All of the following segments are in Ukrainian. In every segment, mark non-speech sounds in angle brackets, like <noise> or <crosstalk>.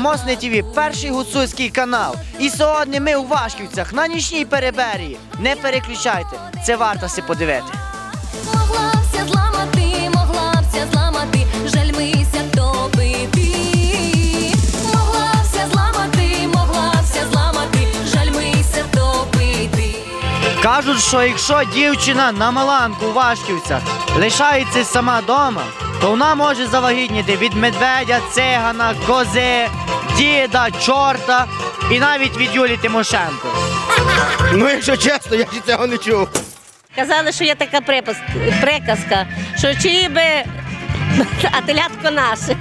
Мосне ТВ, перший гуцульський канал. І сьогодні ми у Вашківцях на нічній переберії. Не переключайте, це варто си подивити. Могла вся зламати, могла вся зламати, жаль мися топити. Могла вся зламати, могла вся зламати, жаль мися топити. Кажуть, що якщо дівчина на Маланку у Вашківцях лишається сама вдома, то вона може завагітніти від медведя, цигана, кози, діда, чорта і навіть від Юлії Тимошенко. Ну, якщо чесно, я ще цього не чув. Казали, що є така припас- приказка, що чиї би, <laughs> а телятко наше.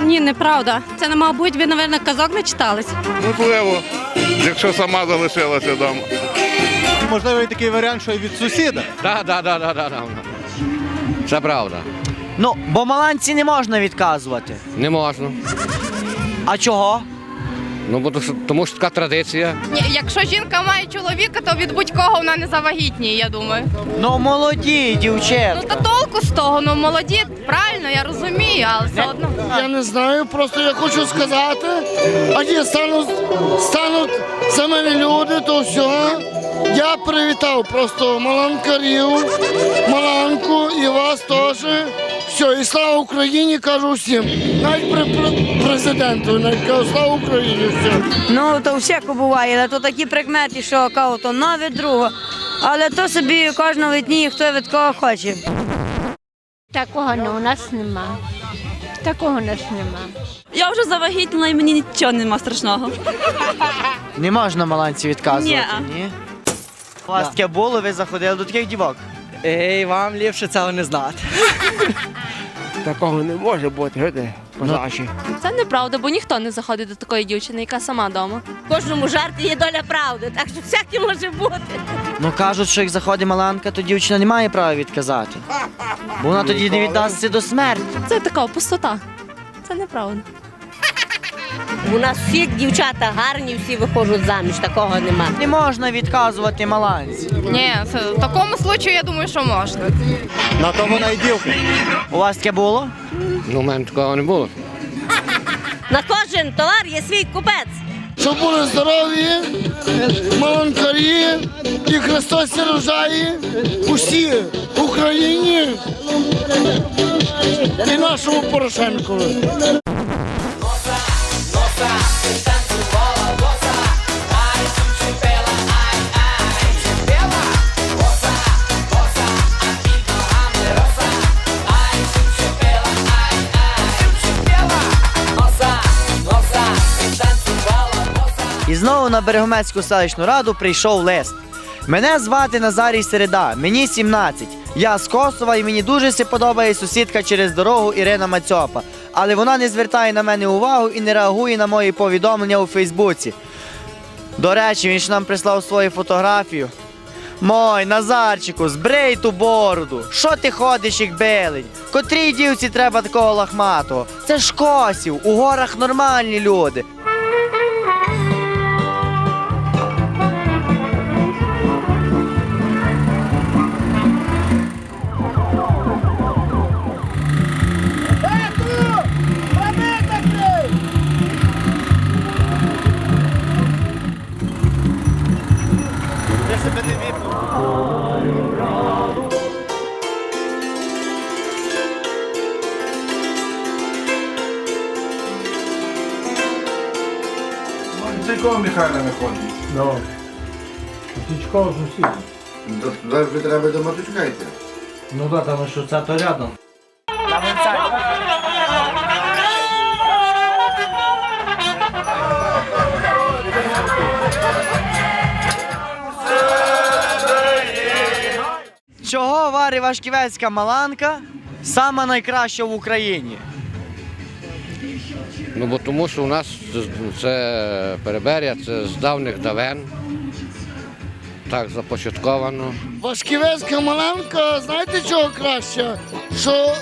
Ні, неправда. Це не мабуть, ви, мабуть, казок не читались. Можливо, якщо сама залишилася вдома. Можливо, і такий варіант, що і від сусіда. Так, так, так, так, так. Це правда. Ну, бо Маланці не можна відказувати. Не можна. А чого? Ну, бо то тому що така традиція. Ні, якщо жінка має чоловіка, то від будь-кого вона не завагітніє, я думаю. Ну, молоді Ну та толку з того, ну молоді, правильно, я розумію, але все одно. Я не знаю, просто я хочу сказати, а ті стануть, стануть за мене люди, то все. Я привітав просто маланкарів, маланку і вас теж. Все, і слава Україні, кажу всім. Навіть при, при президенту, навіть кажу, слава Україні, все. Ну, то всяко буває, але то такі прикмети, що кого то від другого. Але то собі кожного літні, хто від кого хоче. Такого у нас нема. Такого у нас нема. Я вже завагітніла і мені нічого нема страшного. Не можна Маланці відказувати. Ні. У вас таке було, ви заходили до таких дівок. Ей, вам ліпше цього не знати. <laughs> Такого не може бути, гиде, козачі. Це неправда, бо ніхто не заходить до такої дівчини, яка сама вдома. В кожному жарті є доля правди, так що всяке може бути. Ну кажуть, що як заходить Маланка, то дівчина не має права відказати. Бо вона тоді не віддасться до смерті. Це така пустота. Це неправда. У нас всі дівчата гарні, всі виходять заміж, такого нема. Не можна відказувати Маланці. Ні, в такому случаю я думаю, що можна. На то вона і. У вас таке було? Ну, у мене такого не було. На кожен товар є свій купець. Щоб були здорові, маланкарі і Христос се усі в Україні і нашому Порошенкові. Знову на Берегомецьку селищну раду прийшов лист. Мене звати Назарій Середа, мені 17. Я з Косова і мені дуже подобає сусідка через дорогу Ірина Мацьопа. Але вона не звертає на мене увагу і не реагує на мої повідомлення у Фейсбуці. До речі, він ж нам прислав свою фотографію. Мой, Назарчику, збрий ту бороду. Що ти ходиш, як белень? Котрій дівці треба такого лахматого? Це ж косів, у горах нормальні люди. Тільки Михайло не ходить. Ну, Тичков ж усі. Завжди треба до матушка йти. Ну да, тому що це то рядом. Чого варить Вашківецька маланка сама найкраща в Україні? Ну, бо тому що у нас це переберя, це з давних давен. Так започатковано. Вашківецька маланка, знаєте чого краще? Що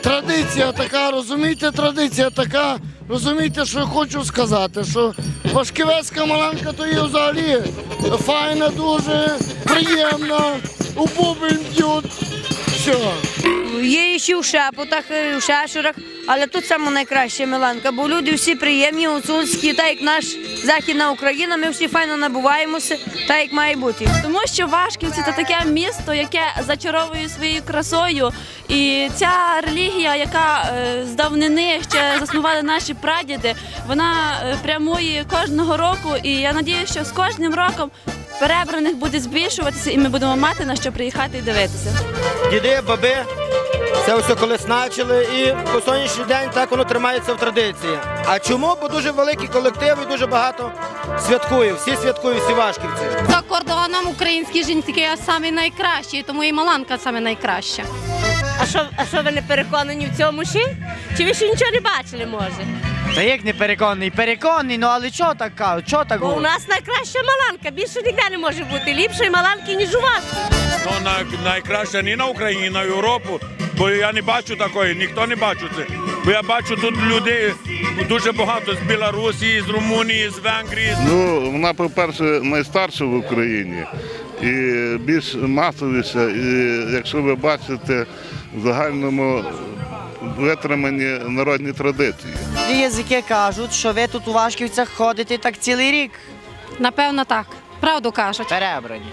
традиція така, розумієте, традиція така, розумієте, що я хочу сказати, що Вашківецька маланка то є взагалі файна, дуже приємна, у бубен б'ють. Все. Є ще в шепотах, в шешурах, але тут саме найкраща Миланка, бо люди всі приємні, гуцульські, так як наш Західна Україна, ми всі файно набуваємося, так як має бути. Тому що Вашківці це таке місто, яке зачаровує своєю красою. І ця релігія, яка е, з давнини ще заснували наші прадіди, вона е, прямує кожного року. І я сподіваюся, що з кожним роком перебраних буде збільшуватися, і ми будемо мати на що приїхати і дивитися. Діди, баби, це все колись почали і по сьогоднішній день так воно тримається в традиції. А чому? Бо дуже великий колектив і дуже багато святкує. Всі святкують, всі важківці. За кордоном українські жінки самі найкращі, тому і Маланка саме найкраща. А що, а що ви не переконані в цьому ще? Чи ви ще нічого не бачили, може? Та як не переконаний? Переконаний, ну але чого так кажуть? Чого так Бо у говорять? нас найкраща маланка, більше ніде не може бути. Ліпшої маланки, ніж у вас. Ну, на, найкраще не на Україні, на Європу, бо я не бачу такої, ніхто не бачу це. Бо я бачу тут людей дуже багато з Білорусі, з Румунії, з Венгрії. Ну, вона, по-перше, найстарша в Україні і більш масовіша. І якщо ви бачите в загальному витримані народні традиції. Ті язики кажуть, що ви тут у Вашківцях ходите так цілий рік. Напевно, так. Правду кажуть. Перебрані.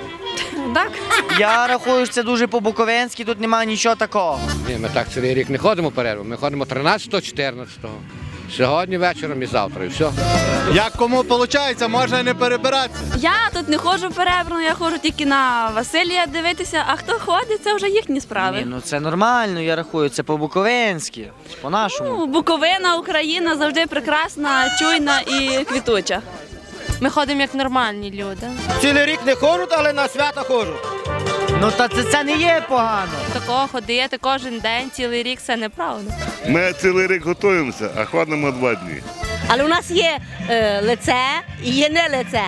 Так? Я рахую, що це дуже по-буковинськи, тут немає нічого такого. Ні, ми так цілий рік не ходимо перерву. Ми ходимо 13-го, 14-го. Сьогодні вечором і завтра, і все. Як кому виходить, можна не перебиратися. Я тут не ходжу перебрано, я ходжу тільки на Василія дивитися, а хто ходить, це вже їхні справи. Ні, ну це нормально, я рахую, це по-буковинськи, по-нашому. Ну, Буковина, Україна завжди прекрасна, чуйна і квітуча. Ми ходимо як нормальні люди. Цілий рік не ходять, але на свята ходжуть. Ну та це, це не є погано. Такого ходити кожен день, цілий рік це неправда. Ми цілий рік готуємося, а ходимо два дні. Але у нас є е, лице і є не лице.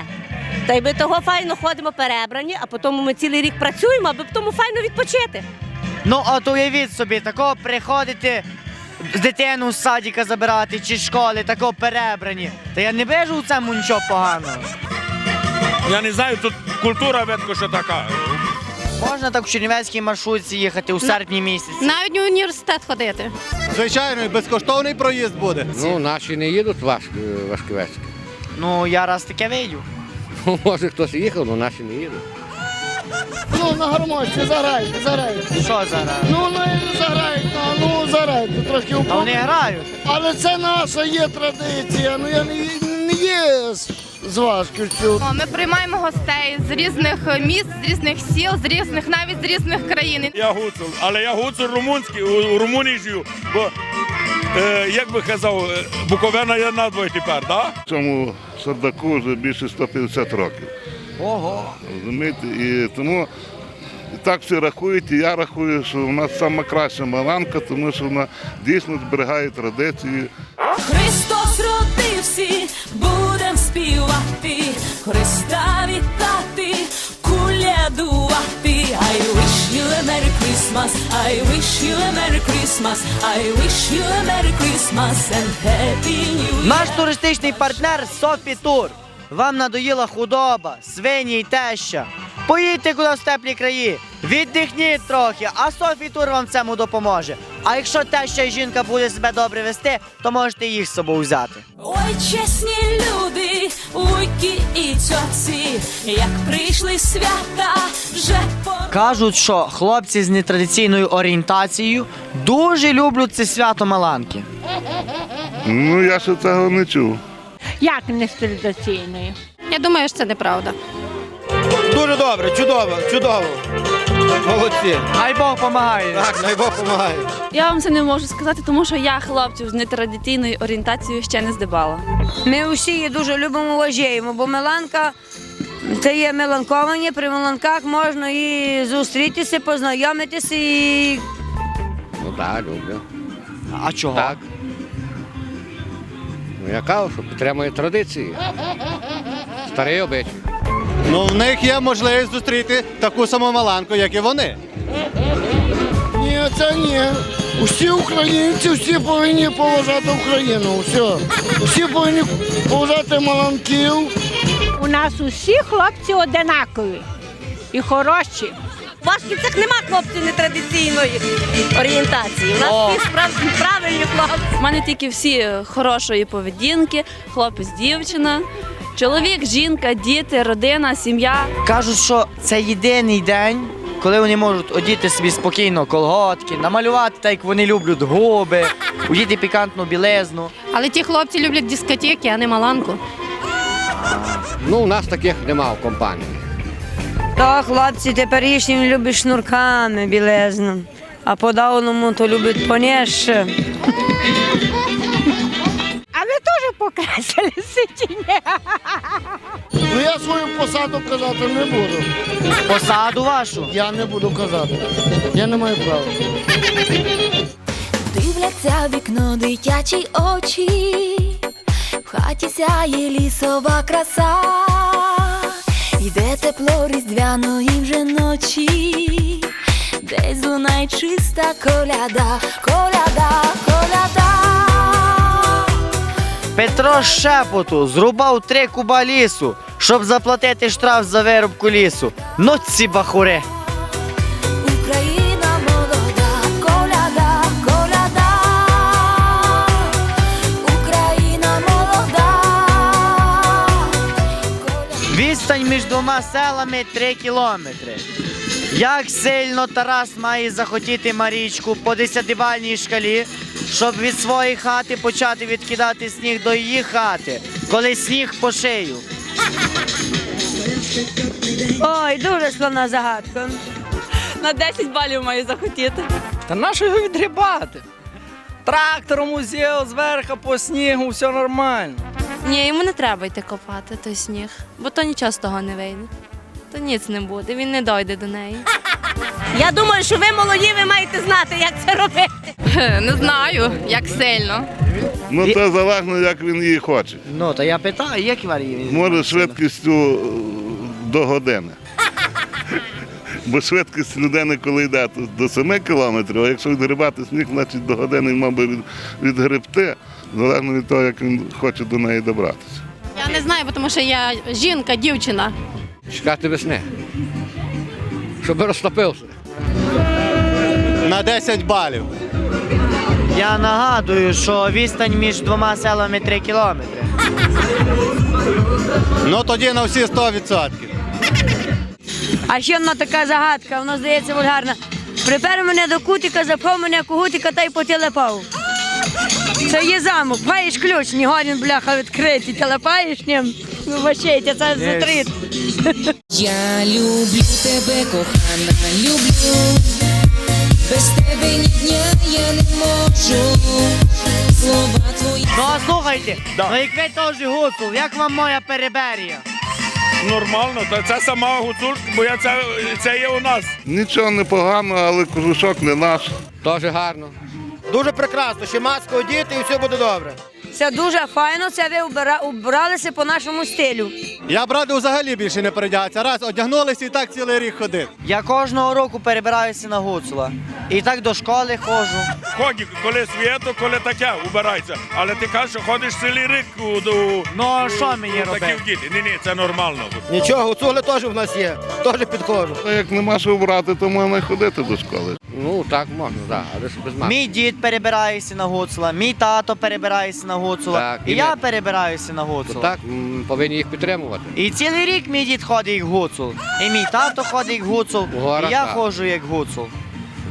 Та й ми того файно ходимо перебрані, а потім ми цілий рік працюємо, аби тому файно відпочити. Ну, от уявіть собі, такого приходити з дитину з садика забирати чи з школи, такого перебрані. Та я не бежу у цьому нічого поганого. Я не знаю, тут культура видко, що така. Можна так в Чернівецькій маршрутці їхати у серпні місяці. Навіть в університет ходити. Звичайно, і безкоштовний проїзд буде. Ну, наші не їдуть ваш, важківецькі. Ну, я раз таке видів. Може хтось їхав, але наші не їдуть. Ну, на гармошці заграйте, заграйте. Що зараз? Ну, ну, заграйте, ну, ну, заграйте, трошки А вони упав. грають. Але це наша є традиція, ну я не, не є з, важкістю. Ми приймаємо гостей з різних міст, з різних сіл, з різних навіть з різних країн. Я гуцул, але я гуцул румунський, у, у Румунії живу. Бо, е, як би казав, е, Буковина є надвоє тепер, так? Да? Цьому Сардаку вже більше 150 років. Ого. Розумієте? І тому і так всі рахують, і я рахую, що у нас сама краща маланка, тому що вона дійсно зберігає традиції. Христос родився, будем співати, Христа вітати, кулядувати. I wish you a Merry Christmas, I wish you a Merry Christmas, I wish you a Merry Christmas and Happy New Year. Наш туристичний партнер Софі Тур. Вам надоїла худоба, свині й теща. Поїдьте кудись в теплі краї, віддихніть трохи, а Софі Тур вам в цьому допоможе. А якщо теща і жінка буде себе добре вести, то можете їх з собою взяти. Ой, чесні люди, уйки і цьоці, як прийшли свята, вже по Кажуть, що хлопці з нетрадиційною орієнтацією дуже люблять це свято Маланки. Ну, я ще цього не чув. Як не з традиційною? Я думаю, що це неправда. Дуже добре, чудово, чудово. Молодці. Хай Бог помагає. Так, най Бог допомагає. Я вам це не можу сказати, тому що я хлопців з нетрадиційною орієнтацією ще не здибала. Ми усі її дуже любимо, вважаємо, бо Миланка це є меланковані, при Миланках можна і зустрітися, познайомитися і Ну так, люблю. А чого? Так. Ну, я кажу, що підтримує традиції. Старий обичай. Ну, в них є можливість зустріти таку саму маланку, як і вони. Ні, це ні. Усі українці, всі повинні поважати Україну. Все. Всі повинні поважати маланків. У нас усі хлопці одинакові і хороші. В Пашківцях нема хлопців нетрадиційної орієнтації. У нас О. всі справді правильні хлопці. У мене тільки всі хорошої поведінки, хлопець, дівчина, чоловік, жінка, діти, родина, сім'я. Кажуть, що це єдиний день, коли вони можуть одіти собі спокійно колготки, намалювати так, як вони люблять губи, одіти пікантну білизну. Але ті хлопці люблять дискотеки, а не маланку. Ну, у нас таких нема в компанії. То хлопці теперішні люблять шнурками білезно, а по-давному то люблять понєше. А ви теж покрасили сидіння. Ну я свою посаду казати не буду. Посаду вашу. Я не буду казати. Я не маю права. Дивляться вікно дитячі очі, в хаті сяє лісова краса, йде тепло різдвяної вже ночі, десь лунає чиста коляда, коляда, коляда. Петро Шепоту зрубав три куба лісу, щоб заплатити штраф за вирубку лісу. Ну ці бахури. Україна молода, коляда, коляда, Україна молода. Відстань між двома селами 3 кілометри. Як сильно Тарас має захотіти Марічку по десятибальній шкалі, щоб від своєї хати почати відкидати сніг до її хати, коли сніг по шию. Ой, дуже складна загадка. На 10 балів маю захотіти. Та нащо його відгрібати? Трактором узяв зверху по снігу, все нормально. Ні, йому не треба йти копати той сніг, бо то нічого з того не вийде. То ніц не буде, він не дойде до неї. Я думаю, що ви молоді, ви маєте знати, як це робити. Не знаю, як сильно. Ну це залежно, як він її хоче. Ну, то я питаю, як варії? Може швидкістю е, до години. <laughs> Бо швидкість людини, коли йде то до 7 кілометрів, а якщо відгрібати сніг, значить до години він мав би від, відгребти, залежно від того, як він хоче до неї добратися. Я не знаю, тому що я жінка, дівчина. Чекати весни. Щоб розтопився. На 10 балів. Я нагадую, що відстань між двома селами 3 кілометри. Ну тоді на всі 100%. А ще одна така загадка, вона здається вульгарна. Припер мене до кутика, запхав мене кутика та й потелепав. Це є замок, маєш ключ, ні годин, бляха, відкритий, телепаєш ним. Ну, ващайте, це затрит. Я люблю тебе, кохана, люблю. Без тебе ні дня я не можу. Слова твої. Ну а слухайте, ну як ви теж гуцул, як вам моя переберія? Нормально, та це сама гуцульська, бо я це, це є у нас. Нічого не погано, але кожушок не наш. Теж гарно. Дуже прекрасно, ще маску одіти і все буде добре. Це дуже файно, це ви убралися по нашому стилю. Я б радив взагалі більше не передягатися. Раз одягнулися і так цілий рік ходив. Я кожного року перебираюся на гуцула. І так до школи ходжу. Ході, коли свято, коли таке, убирайся. Але ти кажеш, що ходиш цілий рик у до Ну а що мені такі робити? діти. Ні, ні, це нормально. Нічого, гуцули теж в нас є, теж підходжу. Та як нема що брати, то можна ходити до школи. Ну так можна, так, але ж без маски. Мій дід перебирається на гуцула, мій тато перебирається на гуцула, Так, і і я ми- перебираюся на То гуцула. так м, повинні їх підтримувати. І цілий рік мій дід ходить як гуцул. І мій тато ходить як гуцул, У горах і я так. ходжу як гуцул.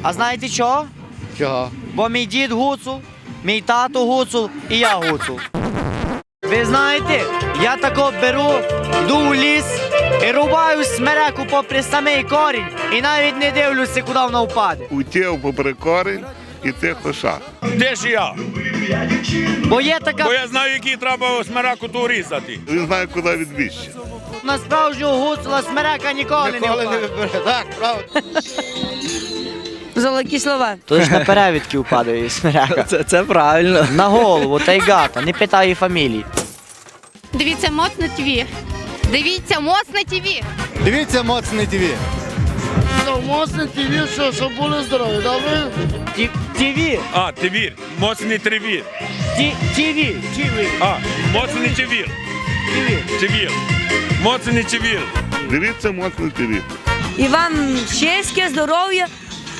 А знаєте чого? Чого? Бо мій дід гуцул, мій тато гуцул і я гуцул. Ви знаєте, я тако беру, йду у ліс і рубаю смереку попри самий корінь і навіть не дивлюся, куди вона впаде. Утєв попри корінь і тихо шаг. Де ж я? Бо є така Бо я знаю, який треба смираку ту різати. Він знає, куди відвіще. на справжнього гуцула смерека ніколи, Ніколи не вибере. Так, правда. Золоті слова. То ж на перевідки впадає смерека. Це, це правильно. На голову, тайгата, не питає фамілії. Дивіться моцне ТВ. Дивіться моцне ТВ. Дивіться моцне ТВ. Ну, моцне ТВ, що, щоб були здорові, добре? Ті- А, тивір, моцний тривір. ті- тіві, тіві, А, моцний тивір. тіві. Тивір. Моцний тивір. Дивіться моцно ТВ. І вам щастя, здоров'я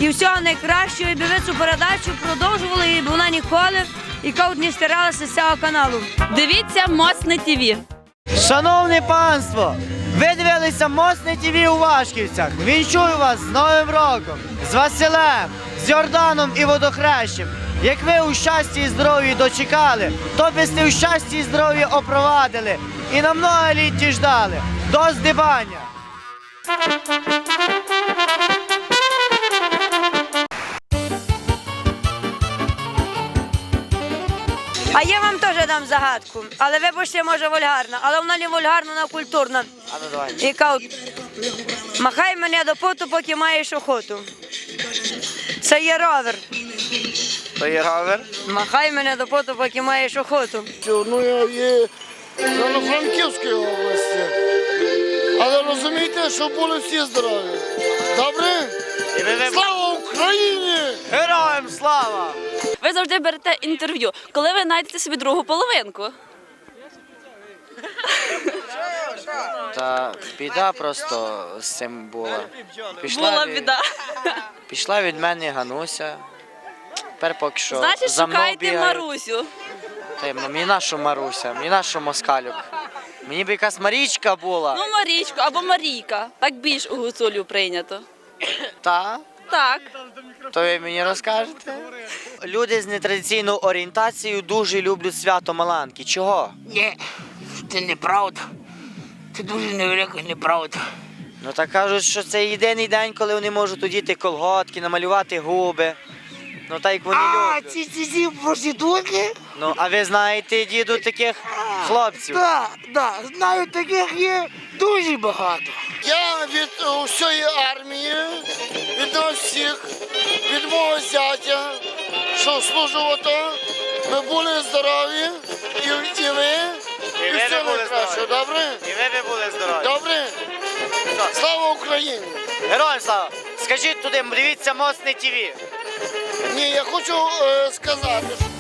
і всього найкращого, і би ви цю передачу продовжували, і б вона ніколи і каут не стиралася з цього каналу. Дивіться моцне ТІВІ. Шановне панство, ви дивилися Мосне ТВ у Вашківцях. Вінчую вас з Новим роком, з Василем, з Йорданом і водохрещем. Як ви у щасті і здоров'ї дочекали, то би сте у щасті і здоров'ї опровадили і на много літ ті ждали. До здибання! А я вам теж дам загадку, але вибачте, може вульгарна, але вона не вульгарна, вона культурна. А ну давай. І каут. Махай мене до поту, поки маєш охоту. Це є ровер. То є ровер. Махай мене до поту, поки маєш охоту. Ну, я є на Франківській області. Але розумієте, що були всі здорові. Добре? Слава Україні! Героям слава! Ви завжди берете інтерв'ю. Коли ви знайдете собі другу половинку? Та біда просто з цим була. Пішла, Була від- біда. Пішла від мене Гануся. Тепер поки що Значить, за мною шукайте бігають. Марусю. Та й мені нашу Маруся, мені нашу москалюк. Мені б якась Марічка була. Ну, Марічку або Марійка. Так більш у гуцулів прийнято. Та? Так. То ви мені розкажете? Люди з нетрадиційною орієнтацією дуже люблять свято Маланки. Чого? Ні, це неправда. Це дуже невелика неправда. Ну так кажуть, що це єдиний день, коли вони можуть одіти колготки, намалювати губи. Ну так як вони А, люблять. ці ці ці проститутки? Ну, а ви знаєте, діду, таких хлопців? Так, так, знаю, таких є дуже багато. Я від усієї армії, від нас всіх, від мого зятя, що служив ото, ми були здорові, і, і ви, і, ви все були найкраще, здорові. добре? І ви би були здорові. Добре? Слава Україні! Героям слава! Скажіть туди, дивіться моцне ТВ. Ні, я хочу е, сказати, що